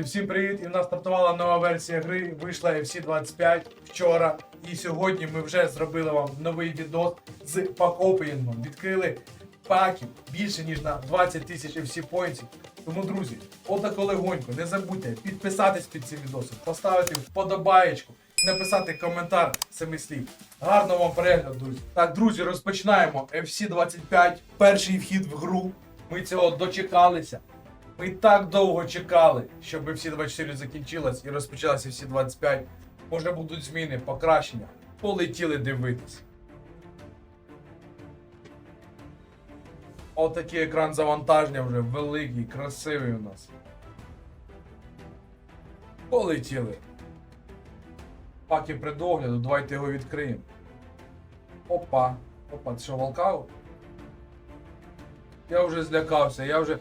Друзі, всім привіт! І в нас стартувала нова версія гри. Вийшла FC 25 вчора. І сьогодні ми вже зробили вам новий відос з пак-опенінгом. Відкрили паків більше ніж на 20 тисяч FC поінтів. Тому, друзі, отако легонько, не забудьте підписатись під цим відосом, поставити вподобаєчку, написати коментар семи слів. Гарного вам перегляду, друзі. Так, друзі, розпочинаємо FC 25. Перший вхід в гру. Ми цього дочекалися. Ми так довго чекали, щоб всі 24 закінчилось і розпочалося всі 25. Може будуть зміни, покращення. Полетіли дивитись. Отакий екран завантаження вже великий, красивий у нас. Полетіли. Паки при догляду, давайте його відкриємо. Опа. Опа, це що, волкаут? Я вже злякався, я вже.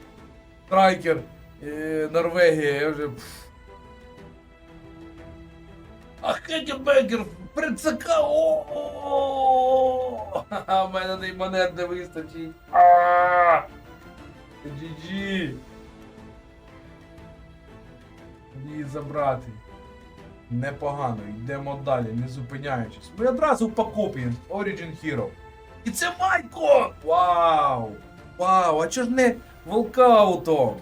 Страйкер, е, Норвегія, я вже. А Хекенбекер, прицака! О! Ха-ха, в мене не монет не вистачить. А! GG. Її забрати. Непогано, йдемо далі, не зупиняючись. Ми одразу покопіємо Origin Hero. І це Майко! Вау! Вау, а чого ж не волкаутом?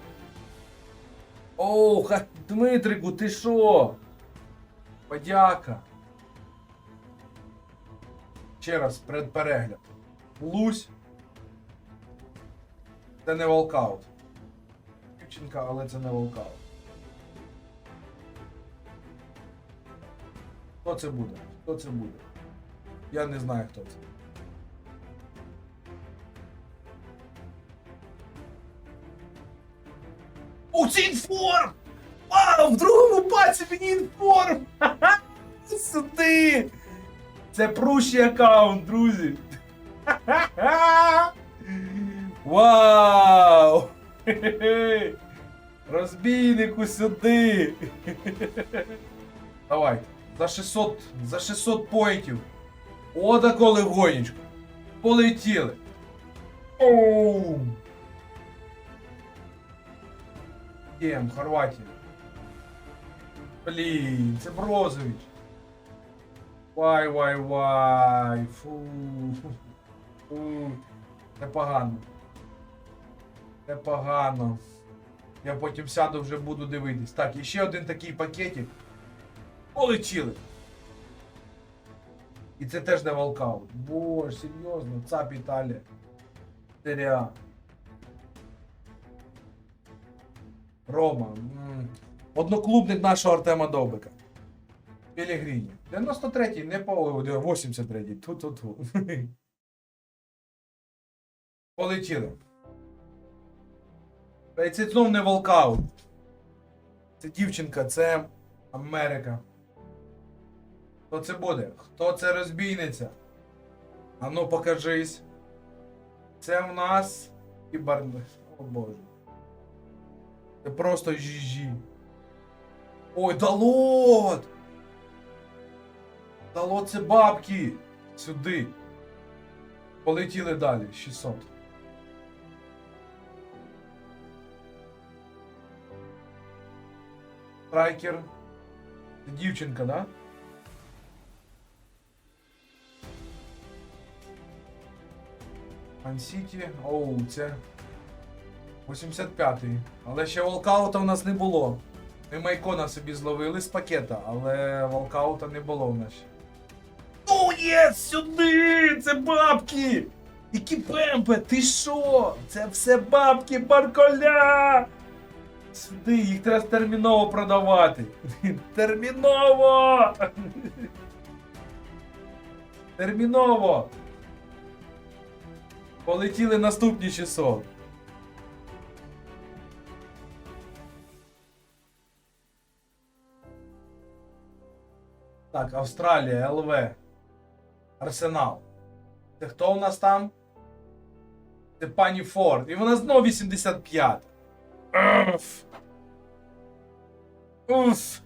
Оу, Дмитрику, ти що? Подяка. Ще раз предперегляд. Лусь. Це не волкаут. Дівчинка, але це не волкаут. Хто це буде? Хто це буде? Я не знаю, хто це. Це інформ! Вау, в другому паці мені інформ! Сюди! Це прущий аккаунт, друзі! Вау! Розбійнику сюди! Давай, за 600, за 600 поінтів. О, тако легонечко. Полетіли. Оу! Кем, Хорватія. Блін, це Брозович. Вай, вай, вай. Фу. Фу. Непогано. Непогано. Я потім сяду вже буду дивитись. Так, і ще один такий пакетик. Полетіли. І це теж не волкаут. Боже, серйозно, ЦАП Італія. Серіа. Рома. Одноклубник нашого Артема Довбика. Пелігріні. 93-й, не по 83-й. Ту-ту-ту. Полетіли. Це знов не волкаут. Це дівчинка, це Америка. Хто це буде? Хто це розбійниця? А ну покажись. Це в нас кіберне. О боже. Це просто жіжі. Ой, далот! Далот це бабки! Сюди. Полетіли далі. 600. Страйкер. Це дівчинка, да? Ансіті. Оу, це 85-й. Але ще волкаута у нас не було. Ми майкона собі зловили з пакета, але волкаута не було в нас. ще. Ну є, сюди! Це бабки! Які пемпе, ти що? Це все бабки Барколя! Сюди, їх треба терміново продавати. Терміново! Терміново! Полетіли наступні 600. Так, Австралія, ЛВ. Арсенал. Це хто у нас там? Це пані Форд. І вона знову 85. Уф. Уф.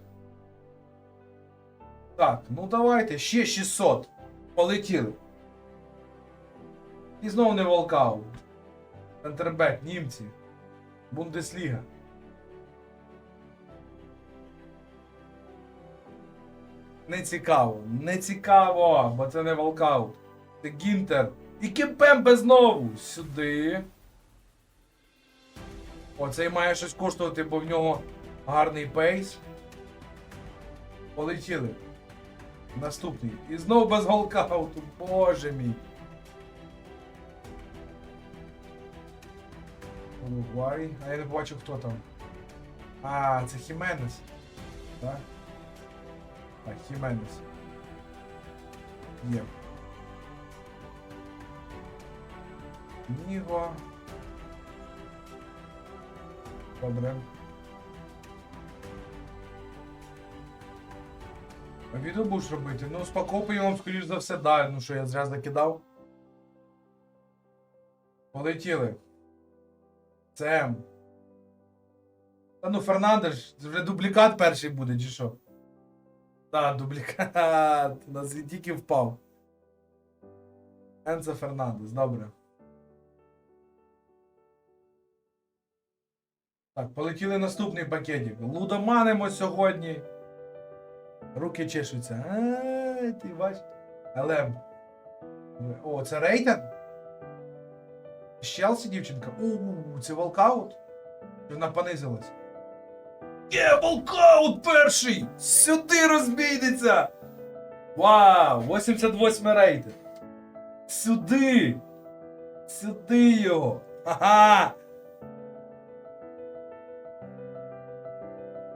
Так, ну давайте, ще 600. Полетіли. І знову не волкаут. Центрбек, німці. Бундесліга. Не цікаво. Не цікаво, бо це не волкаут. Це Гінтер. І Кімпембе знову. Сюди. Оцей має щось коштувати, бо в нього гарний пейс. Полетіли. Наступний. І знову без волкауту. Боже мій. Уругвай. А я не бачу, хто там. А, це Хіменес. Так? Так, Хіменес. Є. Ніго. Добре. Відео будеш робити? Ну, з покопаємо, скоріш за все, да. Ну що, я зря закидав. Полетіли. Це. Та ну Фернандеш, вже дублікат перший буде, чи що? Так, дублікат. У нас тільки впав. Енце Фернандес, добре. Так, полетіли наступний пакетик. Лудоманимо сьогодні. Руки чешуться. Ай, ти бач. Елем. О, це рейтинг? З Челсі дівчинка? У, це волкаут? Вона понизилась? Є, волкаут перший! Сюди розбійниця! Вау! 88 рейтинг! Сюди! Сюди його! Ага!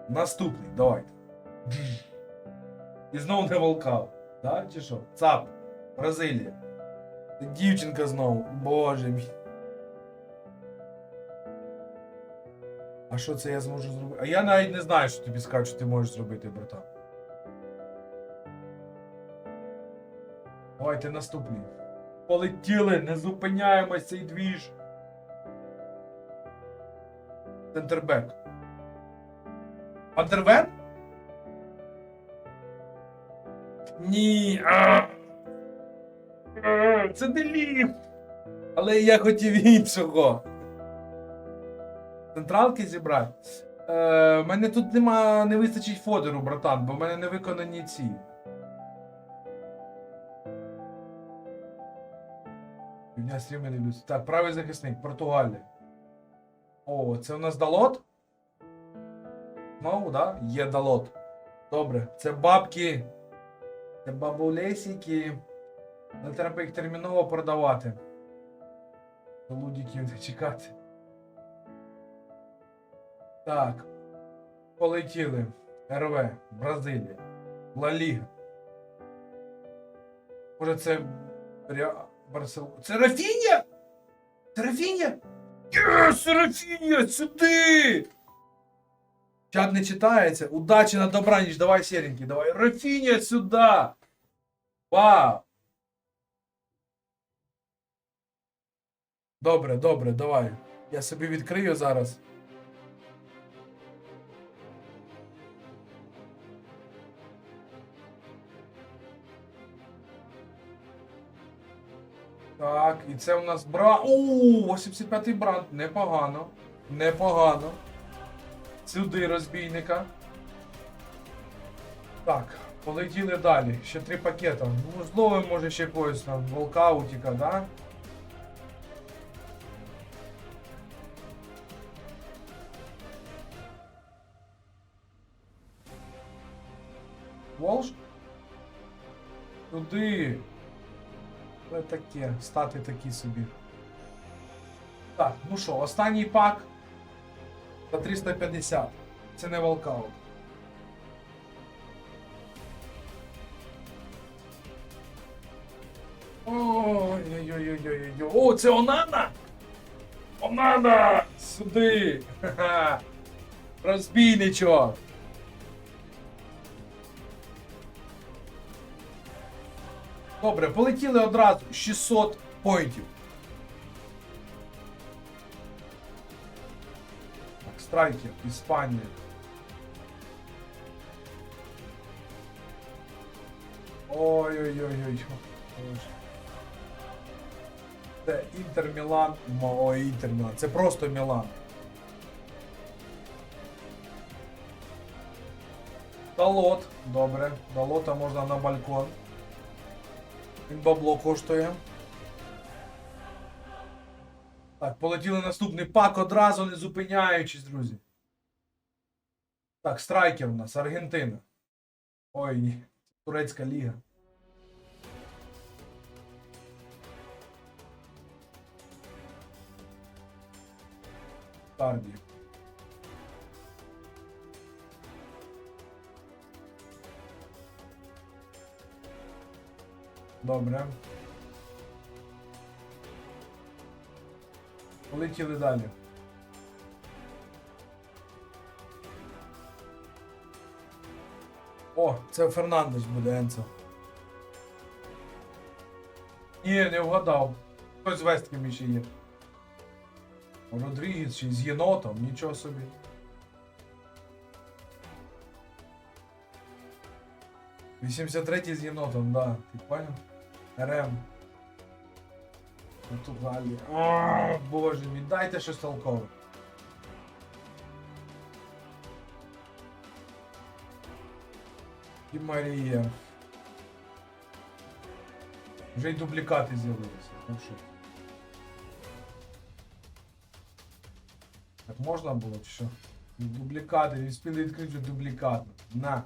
Наступний, давайте. І знову не волкаут. Так, чи що? ЦАП. Бразилія. Дівчинка знову. Боже мій. А що це я зможу зробити? А я навіть не знаю, що тобі скажу, що ти можеш зробити, братан. Давайте наступний. Полетіли, не зупиняємось цей двіж. Центрбек. Андервен? Ні. А! Це ліфт. Але я хотів іншого. Централки зібрати. Е, мене тут нема, не вистачить фодеру, братан, бо в мене не виконані ці. Дня стріми не. Так, правий захисник, Португалія. О, це у нас Далот? Знову, да? Є Далот. Добре, це бабки. Це бабулесики. Не треба їх терміново продавати. Лудіків не чекати. Так. Полетіли. РВ, Бразилія. Ла Ліга. Може це. Ре... Барсел... Це Рафінія? Єс, Рафінія, сюди! Чат не читається. Удачі на добраніч, давай серенький, давай. Рафінія сюди! Вау! Добре, добре, давай. Я собі відкрию зараз. Так, і це у нас бра. У 85-й бранд. Непогано. Непогано. Сюди розбійника. Так, полетіли далі. Ще три пакета. Ну, знову може ще когось там волкаутіка, да? Волш? Туди. Це таке, стати такі собі. Так, ну що, останній пак за 350. Це не волкаут. Ой-ой-ой-ой-ой. О, це Онана! Онана! Сюди! Ха-ха! Розбійничок! Добре, полетіли одразу 600 поінтів. Так, страйкер, Іспанія. Ой-ой-ой-ой. Це Інтер Мілан. Ой, Інтер Мілан. Це просто Мілан. Далот. Добре. Далота можна на балкон. Бабло коштує. Так, полетіли наступний пак одразу не зупиняючись, друзі. Так, страйкер у нас, Аргентина. Ой, ні. Турецька ліга. Карді. Добре. Полетіли далі. О, це Фернандеш буде Енцо. Ні, не вгадав. Хтось з Весткем ще є. Родрігес чи з єнотом, нічого собі. Вісімдесят третій з єнотом, да. Ти понял? РМ. Португалія. О, Боже мій, дайте щось толкове. І Марія. Вже й дублікати з'явилися. Ну що? Так можна було чи що? Дублікати, не встигли відкрити дублікат. На.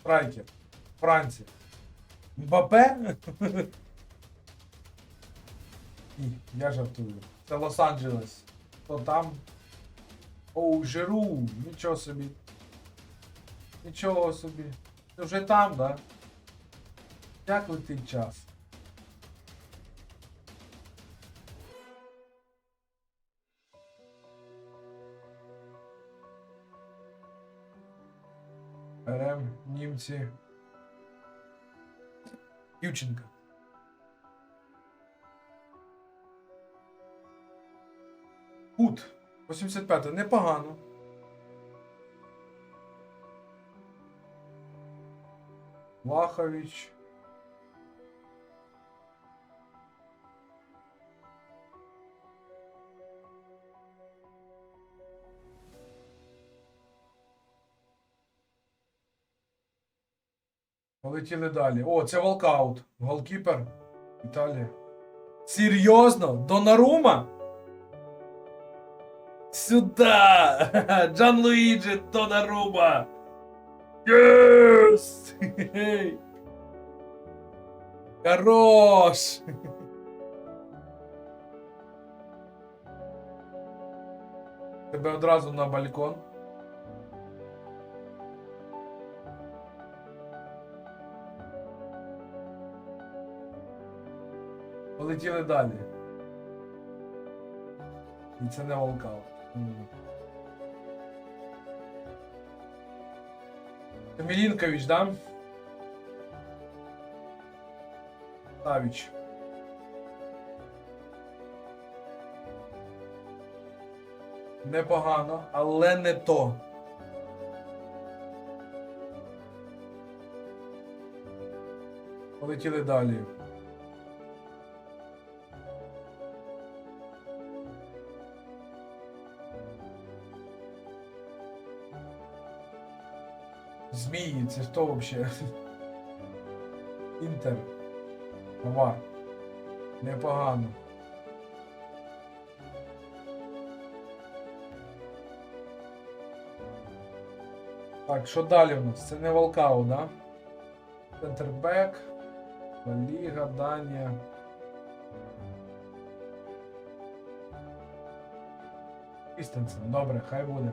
Страйкер. Франція. Мбапе? Я жартую. Це Лос-Анджелес. То там. Оу, Жиру. Нічого собі. Нічого собі. Ти вже там, да? Як летить час? Берем німці. Юченка. Пут. 85 непогано. Вахович. Полетіли далі. О, це волкаут. Голкіпер. Італія. Серйозно? Донарума? Сюда! Джан Луїджі Донарума! Хе-хе. Хорош! Тебе одразу на балкон. Полетіли далі. І це не волкаут. М. Мілінкович, да? Савіч. Непогано, але не то. Полетіли далі. Змії, це хто вообще? Інтер. Ова. Непогано. Так, що далі у нас? Це не Волкау, да? Центрбек. Ліга, Данія. Істенсен. Добре, хай буде.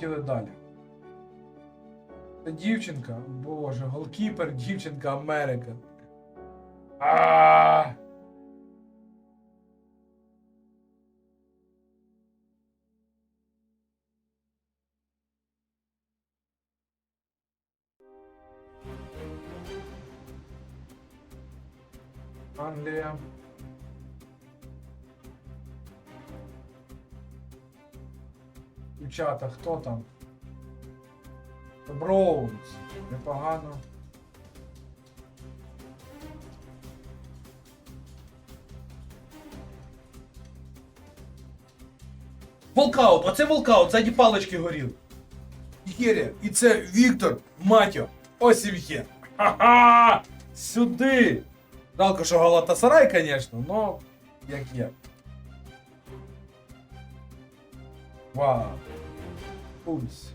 Полетіли далі. Це дівчинка, боже, голкіпер, дівчинка Америка. Англія. Дівчата, хто там? Броунс. Непогано. Волкаут, оце волкаут, ззаді палички горів. Єрія, і це Віктор Матьо. Ось і він. Ха-ха! Сюди! Жалко, що Галатасарай, звісно, но як є. Вау. Пульс.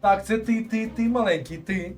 Так, це ти, ти, ти маленький, ти.